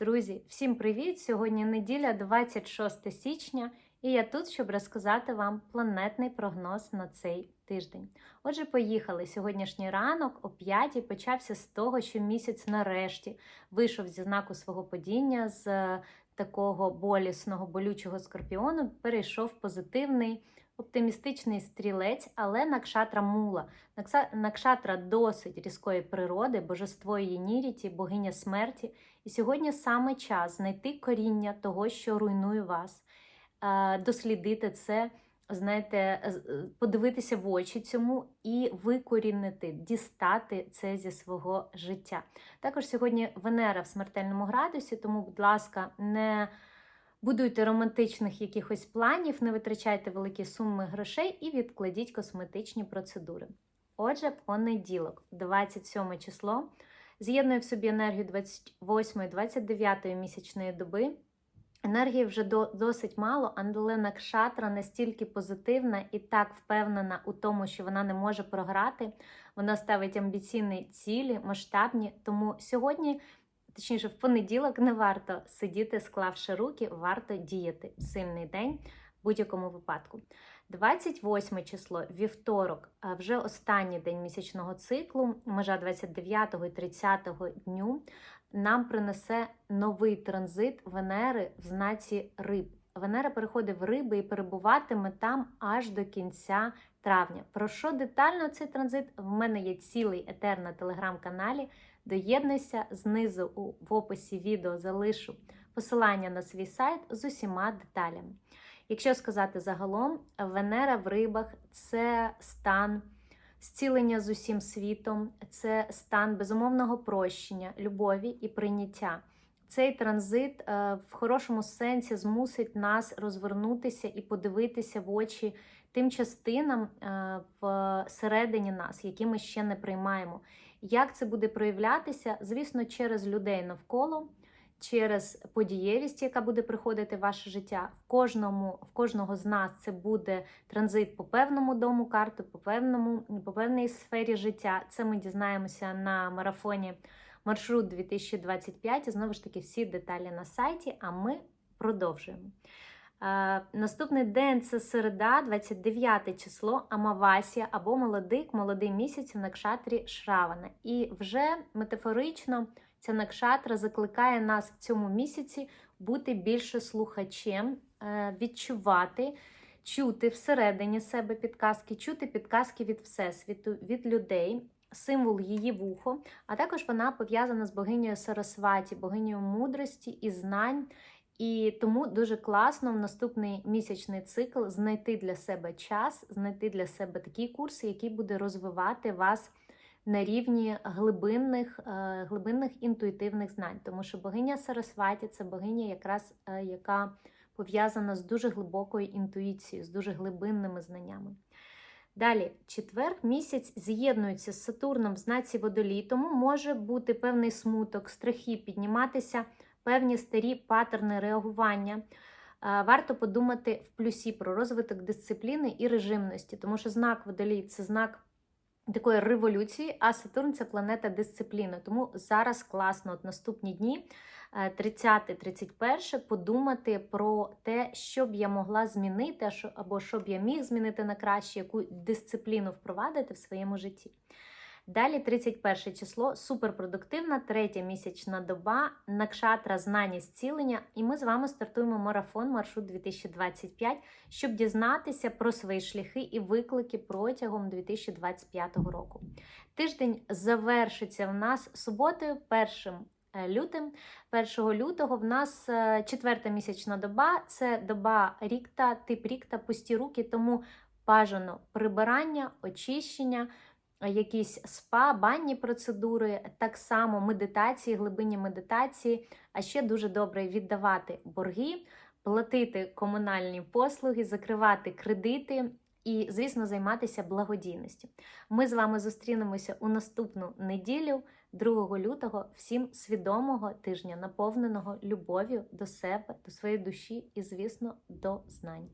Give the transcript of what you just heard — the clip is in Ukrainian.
Друзі, всім привіт! Сьогодні неділя, 26 січня, і я тут, щоб розказати вам планетний прогноз на цей тиждень. Отже, поїхали. Сьогоднішній ранок о 5 почався з того, що місяць нарешті вийшов зі знаку свого падіння з такого болісного, болючого скорпіону, перейшов позитивний. Оптимістичний стрілець, але Накшатра мула. Накшатра досить різкої природи, божество її Ніріті, богиня смерті. І сьогодні саме час знайти коріння того, що руйнує вас, дослідити це, знаєте, подивитися в очі цьому і викорінити, дістати це зі свого життя. Також сьогодні Венера в смертельному градусі, тому, будь ласка, не будуйте романтичних якихось планів, не витрачайте великі суми грошей і відкладіть косметичні процедури. Отже, понеділок, 27 число, з'єднує в собі енергію 28-29 місячної доби. Енергії вже до, досить мало, але Накшатра настільки позитивна і так впевнена у тому, що вона не може програти. Вона ставить амбіційні цілі, масштабні. Тому сьогодні, точніше, в понеділок, не варто сидіти, склавши руки, варто діяти. Сильний день в будь-якому випадку. 28 число, вівторок, вже останній день місячного циклу, межа 29 і 30 дню, нам принесе новий транзит Венери в знаці риб. Венера переходить в риби і перебуватиме там аж до кінця травня. Про що детально цей транзит? В мене є цілий етер на телеграм-каналі. Доєднуйся знизу в описі відео залишу посилання на свій сайт з усіма деталями. Якщо сказати загалом, Венера в рибах це стан зцілення з усім світом, це стан безумовного прощення, любові і прийняття. Цей транзит е, в хорошому сенсі змусить нас розвернутися і подивитися в очі тим частинам е, всередині нас, які ми ще не приймаємо. Як це буде проявлятися? Звісно, через людей навколо, через подієвість, яка буде приходити в ваше життя. В кожному, в кожного з нас це буде транзит по певному дому карти, по певному, по певній сфері життя. Це ми дізнаємося на марафоні маршрут 2025. І знову ж таки, всі деталі на сайті, а ми продовжуємо. Наступний день це середа, 29 число, Амавасія або молодик, молодий місяць в накшатрі Шравана. І вже метафорично ця накшатра закликає нас в цьому місяці бути більше слухачем, е, відчувати, чути всередині себе підказки, чути підказки від Всесвіту, від людей. Символ її вухо, а також вона пов'язана з богинею Сарасваті, богинею мудрості і знань. І тому дуже класно в наступний місячний цикл знайти для себе час, знайти для себе такий курс, який буде розвивати вас на рівні глибинних, е, глибинних інтуїтивних знань. Тому що богиня Сарасваті це богиня, якраз е, яка пов'язана з дуже глибокою інтуїцією, з дуже глибинними знаннями. Далі, четвер місяць з'єднується з Сатурном в знаці водолій, тому може бути певний смуток, страхи, підніматися певні старі паттерни реагування. Е, Варто подумати в плюсі про розвиток дисципліни і режимності, тому що знак водолій це знак такої революції, а Сатурн це планета дисципліни. Тому зараз класно, от наступні дні, 30-31, подумати про те, що б я могла змінити, або що б я міг змінити на краще, яку дисципліну впровадити в своєму житті. Далі 31 число, суперпродуктивна, третя місячна доба, накшатра знання зцілення. І ми з вами стартуємо марафон маршрут 2025, щоб дізнатися про свої шляхи і виклики протягом 2025 року. Тиждень завершиться в нас суботою, 1 лютим. 1 лютого в нас е, четверта місячна доба, це доба рікта, тип рікта, пусті руки, тому бажано прибирання, очищення якісь спа, банні процедури, так само медитації, глибинні медитації, а ще дуже добре віддавати борги, платити комунальні послуги, закривати кредити. І, звісно, займатися благодійністю. Ми з вами зустрінемося у наступну неділю, 2 лютого. Всім свідомого тижня, наповненого любов'ю до себе, до своєї душі і, звісно, до знань.